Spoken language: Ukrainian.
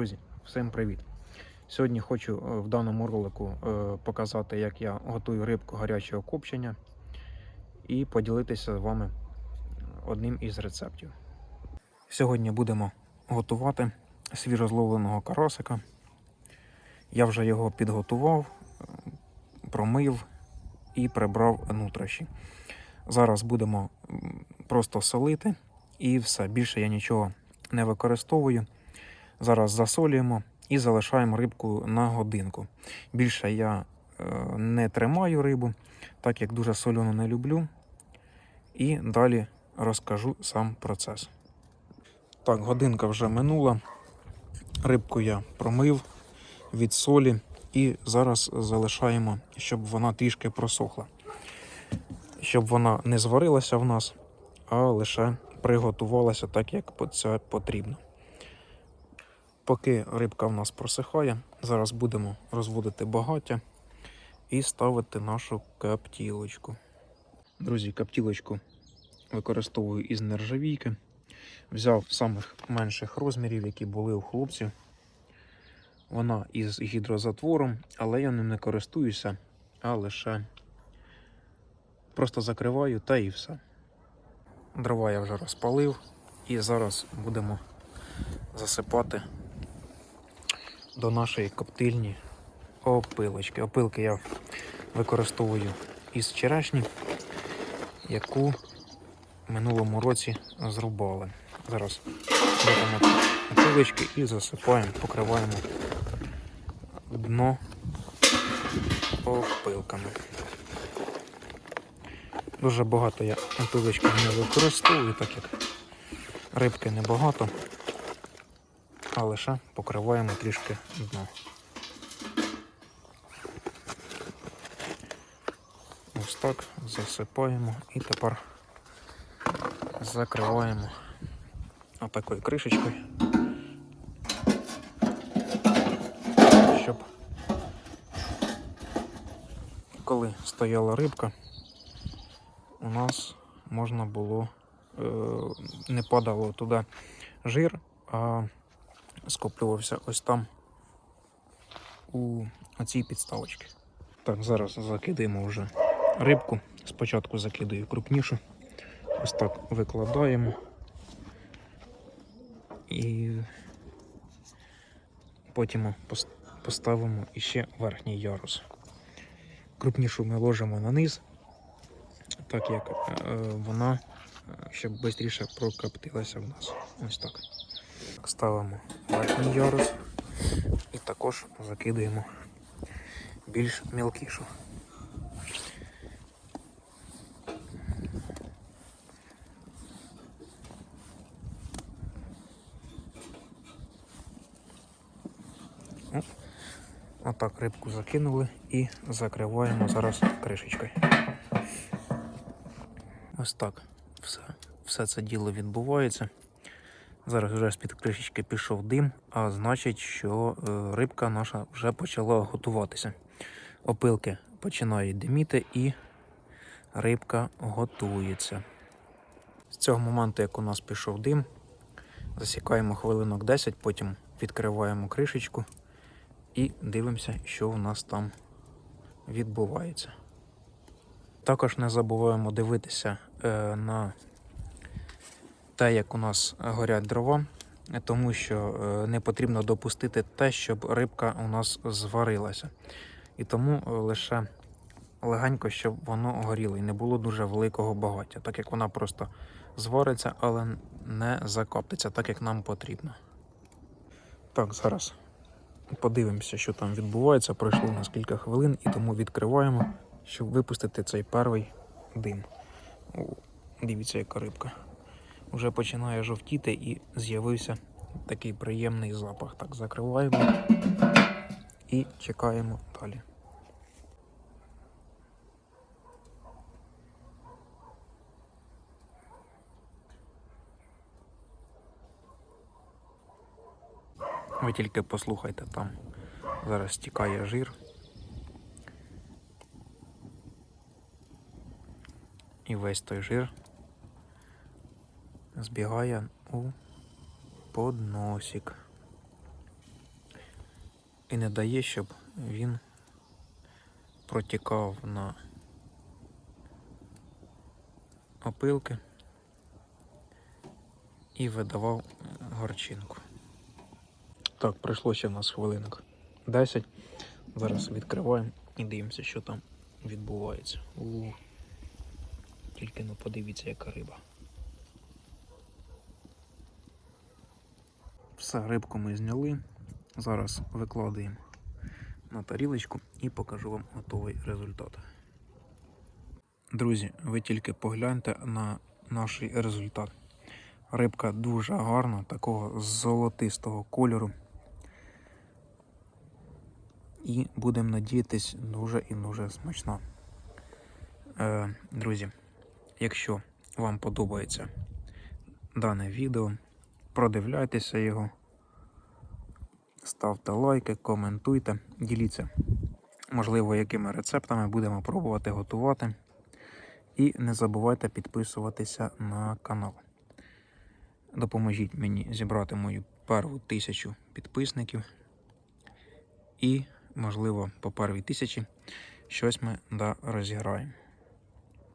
Друзі, всім привіт! Сьогодні хочу е, в даному ролику е, показати, як я готую рибку гарячого копчення і поділитися з вами одним із рецептів. Сьогодні будемо готувати свіжозловленого карасика. Я вже його підготував, промив і прибрав нутрощі. Зараз будемо просто солити і все. Більше я нічого не використовую. Зараз засолюємо і залишаємо рибку на годинку. Більше я е, не тримаю рибу, так як дуже соляну не люблю. І далі розкажу сам процес. Так, годинка вже минула. Рибку я промив від солі і зараз залишаємо, щоб вона трішки просохла. Щоб вона не зварилася в нас, а лише приготувалася так, як це потрібно. Поки рибка в нас просихає, зараз будемо розводити багаття і ставити нашу каптілочку. Друзі, каптілочку використовую із нержавійки. Взяв самих менших розмірів, які були у хлопців. Вона із гідрозатвором, але я ним не користуюся, а лише просто закриваю та і все. Дрова я вже розпалив і зараз будемо засипати до нашої коптильні опилочки. Опилки я використовую із черешні, яку минулому році зрубали. Зараз беремо опилочки і засипаємо, покриваємо дно опилками. Дуже багато я опилочки не використовую, так як рибки небагато а лише покриваємо трішки дно. Ось так засипаємо і тепер закриваємо отакою кришечкою, щоб коли стояла рибка, у нас можна було е, не падало туди жир, а скоплювався ось там у цій підставочці. Так, зараз закидаємо вже рибку. Спочатку закидаю крупнішу. Ось так викладаємо і потім поставимо іще верхній ярус. Крупнішу ми ложимо на низ, так як е, вона е, щоб швидше прокоптилася в нас. Ось так. Ставимо верхній ярус і також закидуємо більш мілкішу. Отак рибку закинули і закриваємо зараз кришечкою. Ось так все, все це діло відбувається. Зараз вже з-під кришечки пішов дим, а значить, що е, рибка наша вже почала готуватися. Опилки починають диміти і рибка готується. З цього моменту, як у нас пішов дим, засікаємо хвилинок 10, потім відкриваємо кришечку і дивимося, що у нас там відбувається. Також не забуваємо дивитися е, на те, як у нас горять дрова, тому що е, не потрібно допустити те, щоб рибка у нас зварилася. І тому е, лише легенько, щоб воно горіло і не було дуже великого багаття, так як вона просто звариться, але не закоптиться, так як нам потрібно. Так, зараз подивимося, що там відбувається. Пройшло у нас кілька хвилин, і тому відкриваємо, щоб випустити цей перший дим. О, дивіться, яка рибка вже починає жовтіти і з'явився такий приємний запах. Так, закриваємо і чекаємо далі. Ви тільки послухайте там. Зараз стікає жир. І весь той жир збігає у подносик. і не дає, щоб він протікав на опилки і видавав горчинку. Так, пройшло ще в нас хвилинок 10. Зараз відкриваємо і дивимося, що там відбувається. У, тільки ну подивіться, яка риба. Все, рибку ми зняли. Зараз викладаємо на тарілочку і покажу вам готовий результат. Друзі, ви тільки погляньте на наш результат. Рибка дуже гарна, такого золотистого кольору. І будемо надіятись, дуже і дуже смачна. Е, друзі, якщо вам подобається дане відео, продивляйтеся його, ставте лайки, коментуйте, діліться, можливо, якими рецептами будемо пробувати готувати. І не забувайте підписуватися на канал. Допоможіть мені зібрати мою першу тисячу підписників. І, можливо, по первій тисячі щось ми да розіграємо.